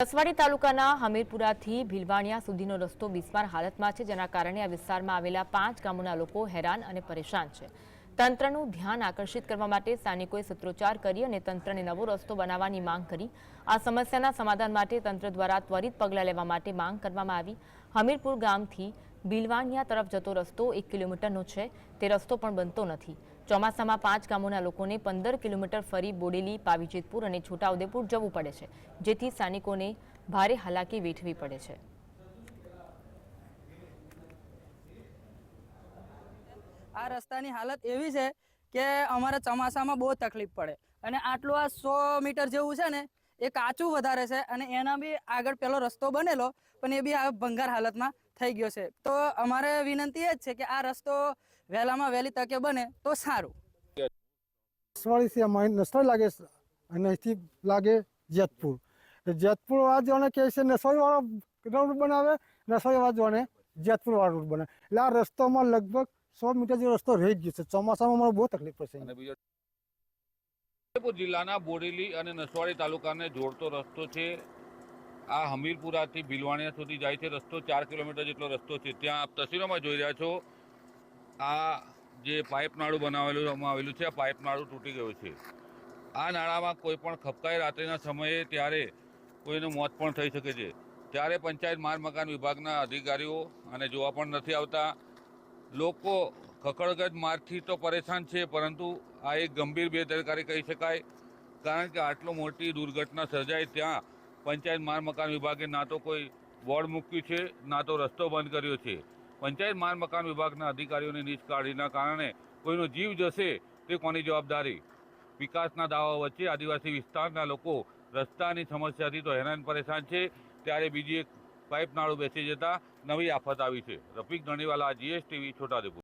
નસવાડી તાલુકાના હમીરપુરાથી ભીલવાણિયા સુધીનો રસ્તો બિસ્માર હાલતમાં છે, જેના કારણે આ વિસ્તારમાં આવેલા પાંચ ગામોના લોકો હેરાન અને પરેશાન છે. તંત્રનું ધ્યાન આકર્ષિત કરવા માટે સ્થાનિકોએ સૂત્રોચ્ચાર કરી અને તંત્રને નવો રસ્તો બનાવવાની માંગ કરી. આ સમસ્યાના સમાધાન માટે તંત્ર દ્વારા ત્વરિત પગલાં લેવા માટે માંગ કરવામાં આવી. હમીરપુર ગામથી ભીલવાણિયા તરફ જતો રસ્તો એક કિલોમીટરનો છે. તે રસ્તો પણ બનતો નથી. ચોમાસામાં પાંચ ગામોના લોકોને પંદર કિલોમીટર ફરી બોડેલી, પાવીજેતપુર અને છોટાઉદેપુર જવું પડે છે, જેથી સ્થાનિકોને ભારે હાલાકી વેઠવી પડે છે. આ રસ્તાની હાલત એવી છે કે અમારે ચોમાસામાં બહુ તકલીફ પડે અને આટલું આ સો મીટર જેવું છે ને, એ કાચું વધારે છે અને એના બી આગળ પેલો રસ્તો બનેલો, પણ એ બી આ ભંગાર હાલતમાં થઈ ગયો છે. તો અમારે વિનંતી એ જ છે કે આ રસ્તો વહેલામાં વહેલી તકે બને તો સારું. વાળીથી અમારી નસવાડી લાગે અને અહીંથી લાગે જેતપુર. જેતપુર વાળા જોને કહે છે નસવાડી વાળો રોડ બનાવે નસવાડી વાળા જોને જેતપુર વાળો રોડ બનાવે. એટલે આ રસ્તામાં લગભગ સો મીટર જેવો રસ્તો રહી ગયો છે. ચોમાસામાં અમારે બહુ તકલીફ પડશે અને જિલ્લાના બોરેલી અને નસવાડી તાલુકાને જોડતો રસ્તો છે. આ હમીરપુરાથી ભીલવાણિયા સુધી જાય છે. રસ્તો ચાર કિલોમીટર જેટલો રસ્તો છે. ત્યાં તસવીરોમાં જોઈ રહ્યા છો. આ જે પાઇપ નાળું બનાવેલું આવેલું છે, આ પાઇપ નાળું તૂટી ગયું છે. આ નાળામાં કોઈ પણ ખપકાય રાત્રિના સમયે ત્યારે કોઈનું મોત પણ થઈ શકે છે. ત્યારે પંચાયત માર્ગ મકાન વિભાગના અધિકારીઓ અને જોવા પણ નથી આવતા. લોકો ખકડગજ માર્ગથી તો પરેશાન છે, પરંતુ આ એક ગંભીર બેદરકારી કહી શકાય. કારણ કે આટલો મોટી દુર્ઘટના સર્જાય ત્યાં પંચાયત માર મકાન વિભાગે ના તો કોઈ બોર્ડ મૂક્યું છે, ના તો રસ્તો બંધ કર્યો છે. પંચાયત માર મકાન વિભાગના અધિકારીઓની નિષ્કાળજીના કારણે કોઈનો જીવ જશે તે કોની જવાબદારી? વિકાસના દાવા વચ્ચે આદિવાસી વિસ્તારના લોકો રસ્તાની સમસ્યાથી તો હેરાન પરેશાન છે, ત્યારે બીજી એક પાઇપ નાળું બેસી જતા નવી આફત આવી છે. રફીક ધણીવાલા, જીએસટીવી, છોટાઉદેપુર.